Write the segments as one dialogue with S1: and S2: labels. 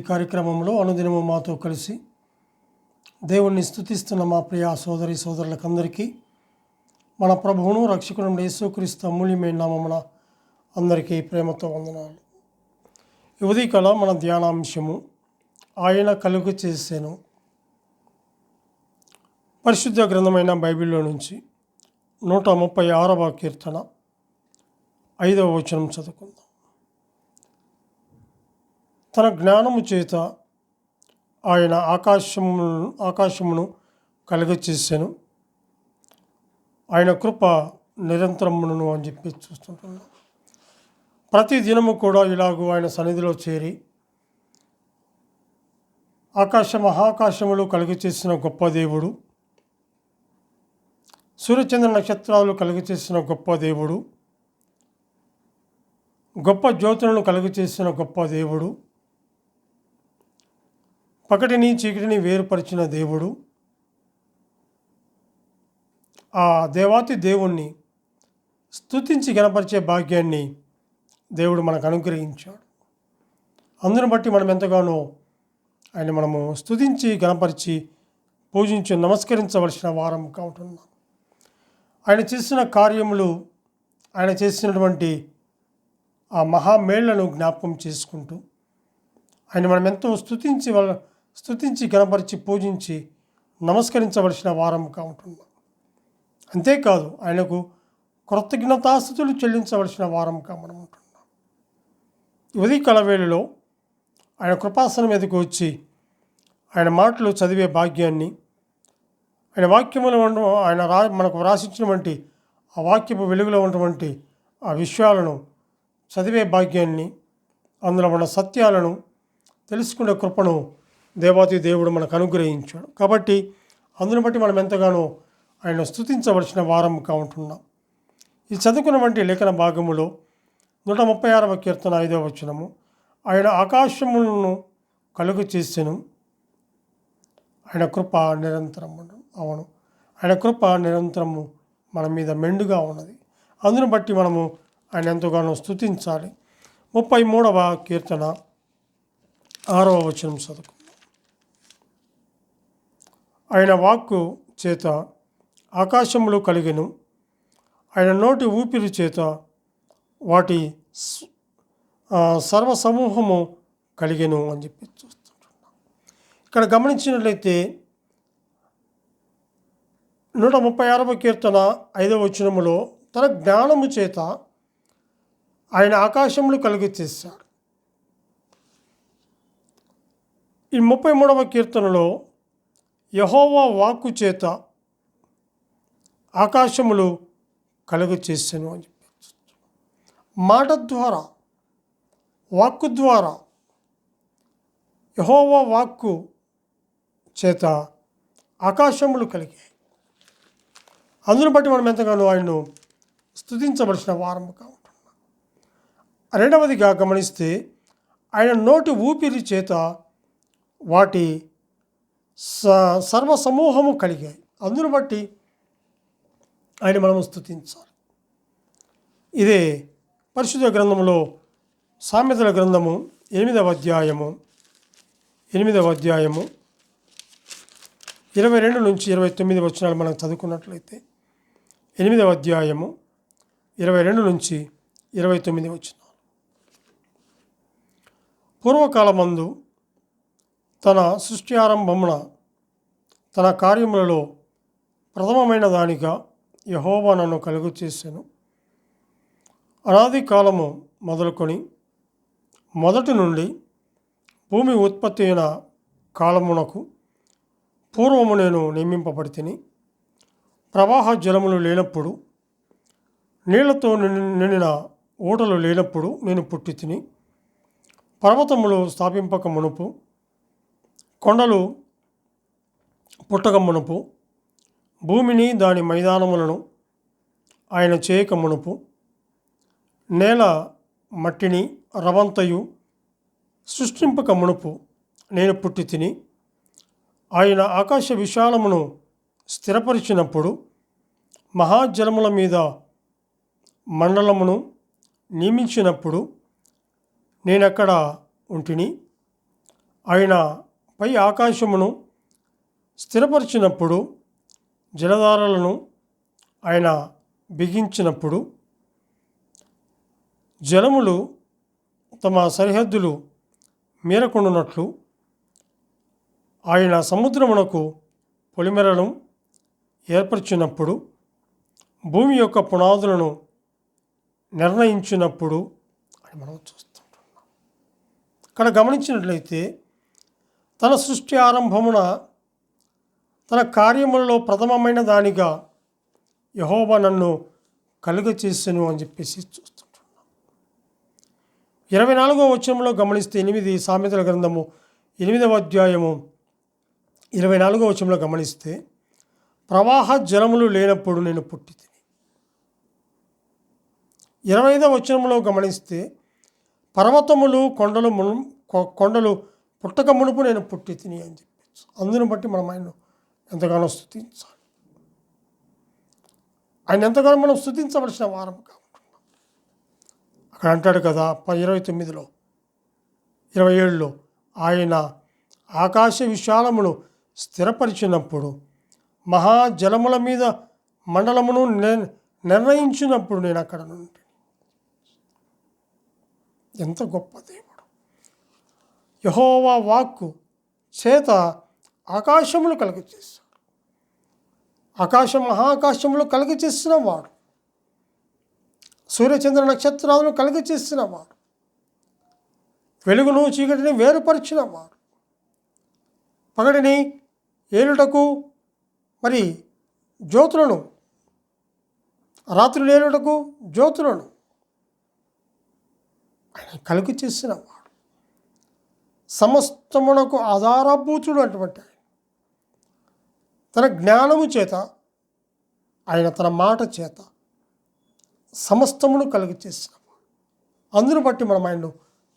S1: అరుణోదయ కార్యక్రమంలో అనుదినము మాతో కలిసి దేవుణ్ణి స్థుతిస్తున్న మా ప్రియ సోదరి సోదరులకందరికీ మన ప్రభువును రక్షకుడు యేసుక్రీస్తు అమూల్యమైన నామమున అందరికీ ప్రేమతో వందనాలు. ఈ ఉదయకాల మన ధ్యానాంశము ఆయన కలుగు చేసాను. పరిశుద్ధ గ్రంథమైన బైబిల్లో నుంచి నూట ముప్పై ఆరవ కీర్తన ఐదవ వచనం చదువుకుందాం. తన జ్ఞానము చేత ఆయన ఆకాశము ఆకాశమును కలుగచేసాను ఆయన కృప నిరంతరమును అని చెప్పి చూస్తుంటాను. ప్రతి దినము కూడా ఇలాగూ ఆయన సన్నిధిలో చేరి ఆకాశ మహాకాశములు కలుగచేసిన గొప్ప దేవుడు సూర్యచంద్ర నక్షత్రాలు కలుగచేసిన గొప్ప దేవుడు గొప్ప జ్యోతులను కలుగచేసిన గొప్ప దేవుడు పకటిని చీకటిని వేరుపరిచిన దేవుడు. ఆ దేవాతి దేవుణ్ణి స్తుతించి గణపరిచే భాగ్యాన్ని దేవుడు మనకు అనుగ్రహించాడు. అందును బట్టి మనం ఎంతగానో ఆయన మనము స్తుతించి గణపరిచి పూజించి నమస్కరించవలసిన వారం కావుతున్నాం ఆయన చేసిన కార్యములు ఆయన చేసినటువంటి ఆ మహామేళ్ళను జ్ఞాపకం చేసుకుంటూ ఆయన మనం ఎంతో స్తుతించి వాళ్ళ స్థుతించి గణపరిచి పూజించి నమస్కరించవలసిన వారంగా ఉంటున్నాం అంతేకాదు ఆయనకు కృతజ్ఞతాస్థుతులు చెల్లించవలసిన వారంగా మనం ఉంటున్నాం ఉదయ కలవేళలో ఆయన కృపాసనం మీదకు వచ్చి ఆయన మాటలు చదివే భాగ్యాన్ని ఆయన వాక్యములో ఉన్న ఆయన రా మనకు వ్రాసించినటువంటి ఆ వాక్యపు వెలుగులో ఉన్నటువంటి ఆ విషయాలను చదివే భాగ్యాన్ని అందులో ఉన్న సత్యాలను తెలుసుకునే కృపను దేవాతి దేవుడు మనకు అనుగ్రహించాడు. కాబట్టి అందును బట్టి మనం ఎంతగానో ఆయన స్థుతించవలసిన వారం ఉంటున్నాం. ఈ చదువుకున్నటువంటి లేఖన భాగములో నూట ముప్పై ఆరవ కీర్తన ఐదవ వచనము ఆయన ఆకాశములను కలుగు చేసెను. ఆయన కృప నిరంతరం అవును. ఆయన కృప నిరంతరము మన మీద మెండుగా ఉన్నది. అందును బట్టి మనము ఆయన ఎంతగానో స్థుతించాలి ముప్పై మూడవ కీర్తన ఆరవ వచనం చదువు ఆయన వాక్కు చేత ఆకాశములు కలిగెను. ఆయన నోటి ఊపిరి చేత వాటి సర్వసమూహము కలిగెను అని చెప్పి చూస్తుంటున్నాం. ఇక్కడ గమనించినట్లయితే నూట ముప్పై ఆరవ కీర్తన ఐదవ వచనములో తన జ్ఞానము చేత ఆయన ఆకాశములు కలిగి చేశాడు. ఈ ముప్పై మూడవ కీర్తనలో యహోవా వాక్కు చేత ఆకాశములు కలుగు చేశాను అని చెప్పి. మాట ద్వారా వాక్కు ద్వారా యహోవా వాక్కు చేత ఆకాశములు కలిగాయి. అందును బట్టి మనం ఎంతగానో ఆయన్ను స్థుతించవలసిన వారముగా ఉంటున్నాం. రెండవదిగా గమనిస్తే ఆయన నోటి ఊపిరి చేత వాటి సర్వ సమూహము కలిగాయి అందును బట్టి ఆయన మనము స్థుతించాలి ఇదే పరిశుద్ధ గ్రంథంలో సామెతల గ్రంథము ఎనిమిదవ అధ్యాయము ఎనిమిదవ అధ్యాయము ఇరవై రెండు నుంచి ఇరవై తొమ్మిది వచ్చినాలు మనం చదువుకున్నట్లయితే ఎనిమిదవ అధ్యాయము ఇరవై రెండు నుంచి ఇరవై తొమ్మిది వచ్చినాలు పూర్వకాలమందు తన సృష్టి ఆరంభమున తన కార్యములలో ప్రథమమైన దానిగా యహోవా నన్ను కలుగు చేశాను అనాది కాలము మొదలుకొని మొదటి నుండి భూమి ఉత్పత్తి అయిన కాలమునకు పూర్వము నేను నియమింపబడి తిని ప్రవాహ జలములు లేనప్పుడు నీళ్ళతో నిండి- నిండిన ఊటలు లేనప్పుడు నేను పుట్టి తిని పర్వతములు స్థాపింపక మునుపు కొండలు పుట్టక మునుపు భూమిని దాని మైదానములను ఆయన చేయక మునుపు నేల మట్టిని రవంతయు సృష్టింపక మునుపు నేను పుట్టి తిని ఆయన ఆకాశ విశాలమును స్థిరపరిచినప్పుడు మహాజలముల మీద మండలమును నియమించినప్పుడు నేనక్కడ ఉంటిని. ఆయన పై ఆకాశమును స్థిరపరిచినప్పుడు జలధారలను ఆయన బిగించినప్పుడు జలములు తమ సరిహద్దులు మీరకుండునట్లు ఆయన సముద్రమునకు పొలిమెరలను ఏర్పరిచినప్పుడు భూమి యొక్క పునాదులను నిర్ణయించినప్పుడు అని మనం చూస్తుంటున్నాం ఇక్కడ గమనించినట్లయితే తన సృష్టి ఆరంభమున తన కార్యములలో ప్రథమమైన దానిగా యహోబా నన్ను కలుగ చేసెను అని చెప్పేసి చూస్తుంటున్నాం ఇరవై నాలుగో వచనంలో గమనిస్తే ఎనిమిది సామెతల గ్రంథము ఎనిమిదవ అధ్యాయము ఇరవై నాలుగో వచనంలో గమనిస్తే ప్రవాహ జలములు లేనప్పుడు నేను పుట్టి తిని. ఇరవై ఐదవ వచనంలో గమనిస్తే పర్వతములు కొండలు కొ- కొండలు పుట్టక మునుపు నేను పుట్టి తిని అని చెప్పచ్చు అందును బట్టి మనం ఆయన ఎంతగానో స్థుతించాలి. ఆయన ఎంతగానో మనం స్థుతించవలసిన వారం కాకుంటున్నాం అక్కడ అంటాడు కదా ప- ఇరవై తొమ్మిదిలో ఇరవై ఏడులో ఆయన ఆకాశ విశాలమును స్థిరపరిచినప్పుడు మహాజలముల మీద మండలమును నిర్ణయించినప్పుడు నేను అక్కడ నుండి. ఎంత గొప్ప దేవుడు. యహోవా వాక్కు చేత ఆకాశములు కలుగ చేశాడు ఆకాశం మహాకాశములు కలుగ చేసిన వాడు. సూర్యచంద్ర నక్షత్రాలను కలుగ వాడు. వెలుగును చీకటిని వేరుపరిచిన వాడు. పగటిని ఏలుటకు మరి జ్యోతులను రాత్రి ఏలుటకు జ్యోతులను ఆయన కలుగు చేసిన వాడు. సమస్తమునకు ఆధారభూతుడు అటువంటి తన జ్ఞానము చేత ఆయన తన మాట చేత సమస్తమును కలిగి చేశాము అందును బట్టి మనం ఆయన్ను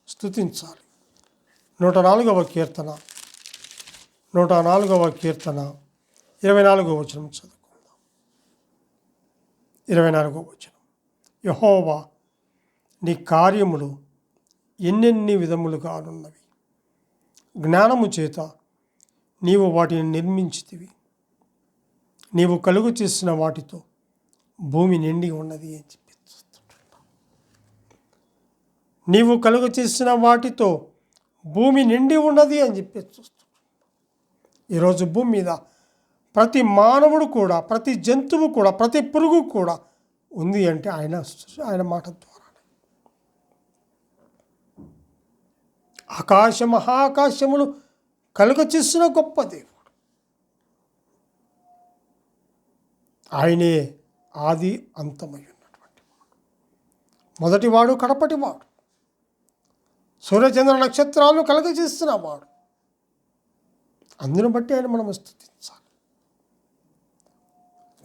S1: స్థుతించాలి నూట నాలుగవ కీర్తన నూట నాలుగవ కీర్తన ఇరవై నాలుగవ వచనం చదువుకుందాం. ఇరవై నాలుగవ వచనం. యహోవా నీ కార్యములు ఎన్నెన్ని విధములుగానున్నవి? జ్ఞానము చేత నీవు వాటిని నిర్మించితివి. నీవు కలుగు చేసిన వాటితో భూమి నిండి ఉన్నది అని చెప్పి నీవు కలుగు చేసిన వాటితో భూమి నిండి ఉన్నది అని చెప్పి చూస్తున్నాం ఈరోజు భూమి మీద ప్రతి మానవుడు కూడా ప్రతి జంతువు కూడా ప్రతి పురుగు కూడా ఉంది అంటే ఆయన ఆయన మాట ద్వారా ఆకాశ మహాకాశములు కలుగ చేసిన గొప్ప దేవుడు. ఆయనే ఆది అంతమై ఉన్నటువంటి వాడు మొదటివాడు కడపటివాడు సూర్యచంద్ర నక్షత్రాలు కలుగజేస్తున్న వాడు. అందును బట్టి ఆయన మనం స్థుతించాలి.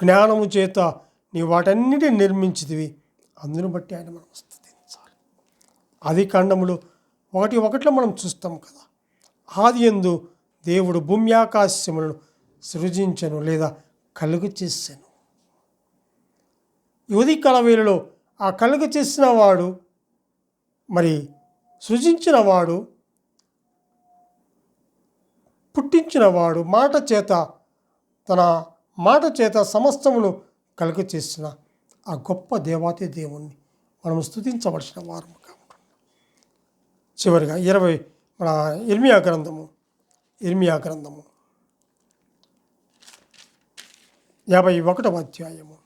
S1: జ్ఞానము చేత నీ వాటన్నిటిని నిర్మించితివి అందును బట్టి ఆయన మనం స్థుతించాలి. ఆది కాండములు ఒకటి ఒకటిలో మనం చూస్తాం కదా. ఆది ఎందు దేవుడు భూమి ఆకాశములను సృజించను లేదా కలుగు చేసాను. యువతి కలవేలలో ఆ కలుగు చేసిన వాడు మరి సృజించిన వాడు పుట్టించినవాడు మాట చేత తన మాట చేత సమస్తమును కలుగ చేసిన ఆ గొప్ప దేవాతి దేవుణ్ణి. మనం స్థుతించవలసిన వారము కాబట్టి చివరిగా ఇరవై మన ఇర్మియా గ్రంథము. ఇర్మియా గ్రంథము. యాభై ఒకటవ అధ్యాయము.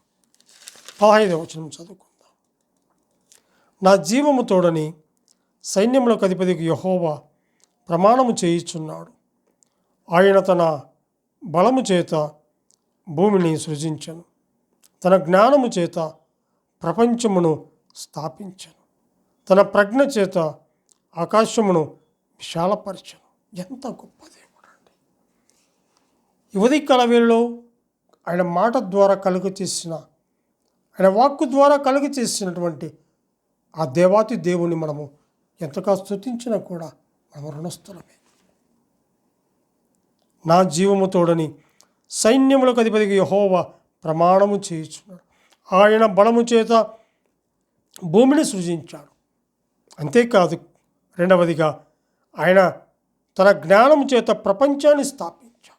S1: పదహైదవ వచనం చదువుకుందాం. నా జీవము తోడని సైన్యములకు అధిపతికి యహోవా ప్రమాణము చేయిచున్నాడు. ఆయన తన బలము చేత భూమిని సృజించను. తన జ్ఞానము చేత ప్రపంచమును స్థాపించను. తన ప్రజ్ఞ చేత ఆకాశమును విశాలపరచను. ఎంత గొప్ప దేవుడు అండి. యువతి కలవేలో ఆయన మాట ద్వారా కలుగు చేసిన ఆయన వాక్కు ద్వారా కలుగు చేసినటువంటి ఆ దేవాతి దేవుని మనము ఎంతగా స్తుతించినా కూడా మనం రుణస్థులమే. నా జీవము తోడని సైన్యములకు అధిపతికి యహోవ ప్రమాణము చేయించున్నాడు. ఆయన బలము చేత భూమిని సృజించాడు. అంతేకాదు రెండవదిగా ఆయన తన జ్ఞానం చేత ప్రపంచాన్ని స్థాపించాడు.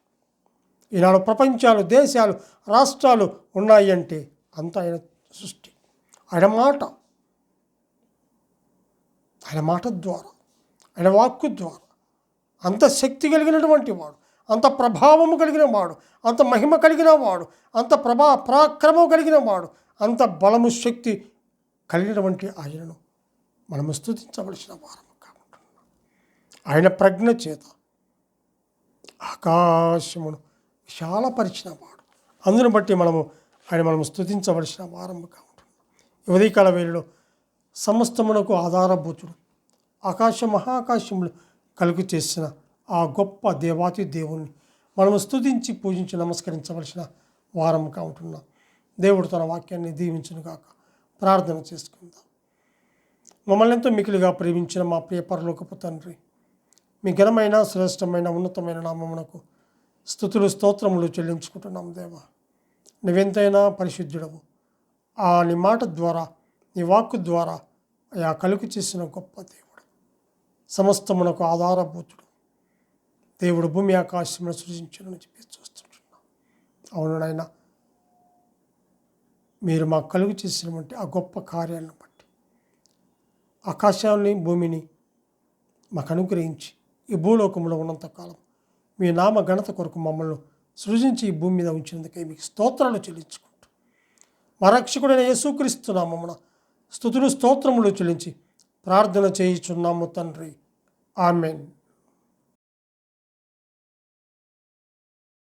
S1: ఈనాడు ప్రపంచాలు దేశాలు రాష్ట్రాలు ఉన్నాయి అంటే అంత ఆయన సృష్టి. ఆయన మాట. ఆయన మాట ద్వారా ఆయన వాక్కు ద్వారా అంత శక్తి కలిగినటువంటి వాడు అంత ప్రభావము కలిగిన వాడు అంత మహిమ కలిగిన వాడు అంత ప్రభా పరాక్రమం కలిగిన వాడు అంత బలము శక్తి కలిగినటువంటి ఆయనను మనము స్తుతించవలసిన వారము. ఆయన ప్రజ్ఞ చేత ఆకాశమును విశాలపరిచిన వాడు. అందును బట్టి మనము ఆయన మనము స్తుతించవలసిన వారముగా ఉంటున్నాం. ఉదయకాల వేళలో సమస్తమునకు ఆధారభూతుడు ఆకాశ మహాకాశములు కలుగు చేసిన ఆ గొప్ప దేవాతి దేవుణ్ణి మనము స్తుతించి పూజించి నమస్కరించవలసిన వారముగా ఉంటున్నాం. దేవుడు తన వాక్యాన్ని దీవించును కాక ప్రార్థన చేసుకుందాం. మమ్మల్ని ఎంతో మికిలిగా ప్రేమించిన మా ప్రియ పరలోకపు తండ్రి మీ ఘనమైన శ్రేష్టమైన ఉన్నతమైన నామమునకు స్థుతులు స్తోత్రములు చెల్లించుకుంటున్నాం దేవ. నువ్వెంతైనా పరిశుద్ధుడవు. ఆ నీ మాట ద్వారా నీ వాక్కు ద్వారా ఆ కలుగు చేసిన గొప్ప దేవుడు. సమస్తమునకు ఆధారభూతుడు. దేవుడు భూమి ఆకాశమును సృజించునని చెప్పి చూస్తుంటున్నాం. అవును నాయన మీరు మాకు కలుగు చేసినటువంటి ఆ గొప్ప కార్యాలను బట్టి ఆకాశాన్ని భూమిని మాకు అనుగ్రహించి ఈ భూలోకంలో ఉన్నంతకాలం మీ నామ ఘనత కొరకు మమ్మల్ని సృజించి ఈ భూమి మీద ఉంచినందుకే మీకు స్తోత్రాలు చెల్లించుకుంటూ. మా రక్షకుడైన యేసుక్రీస్తు స్థుతులు స్తోత్రములు చెల్లించి ప్రార్థన చేయుచున్నాము తండ్రి. ఆమెన్.